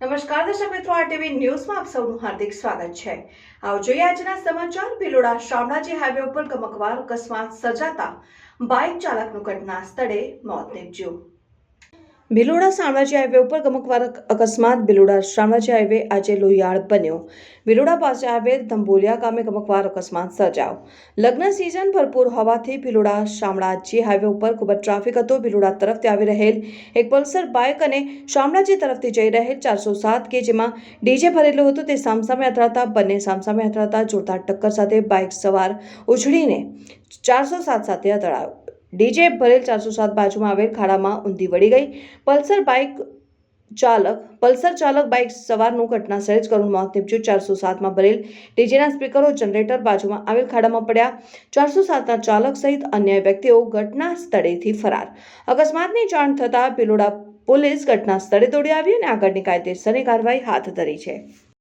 નમસ્કાર દર્શક મિત્રો આરટીવી ન્યૂઝમાં આપ સૌનું હાર્દિક સ્વાગત છે. આવો જોઈએ આજના સમાચાર. ભિલોડા શામળાજી હાઈવે ઉપર કમકવાર અકસ્માત સર્જાતા બાઇક ચાલકનું ઘટના સ્થળે મોત નીપજ્યું. ભિલોડા શામળાજી હાઈવે ઉપર ગમકવાર અકસ્માત. ભિલોડા શામળાજી હાઈવે આજે લોહિયાળ બન્યો. ભિલોડા પાસે આવેલ ધંબોલિયા ગામે ગમકવાર અકસ્માત સર્જાયો. લગ્ન સિઝન ભરપૂર હોવાથી ભિલોડા શામળાજી હાઈવે ઉપર ખૂબ જ ટ્રાફિક હતો. ભિલોડા તરફથી આવી રહેલ એક પલ્સર બાઇક અને શામળાજી તરફથી જઈ રહેલ ચારસો સાત કે જેમાં ડીજે ભરેલું હતું તે સામસામે અથડાતા, બંને સામસામે અથડાતા જોરદાર ટક્કર સાથે બાઇક સવાર ઉછળીને ચારસો સાત સાથે અથડાયો. ડીજે ભરેલ ચારસો સાત બાજુમાં આવેલ ખાડામાં ઊંધી વળી ગઈ. પલ્સર બાઇક ચાલક, પલ્સર ચાલક બાઇક સવારનું ઘટના સ્થળે જ કરુણ મોત નિપજ્યું ચારસો સાતમાં ભરેલ ડીજેના સ્પીકરો જનરેટર બાજુમાં આવેલ ખાડામાં પડ્યા. ચારસો સાતના ચાલક સહિત અન્ય વ્યક્તિઓ ઘટના સ્થળેથી ફરાર. અકસ્માતની જાણ થતાં ભિલોડા પોલીસ ઘટના સ્થળે દોડી આવી અને આગળની કાયદેસરની કાર્યવાહી હાથ ધરી છે.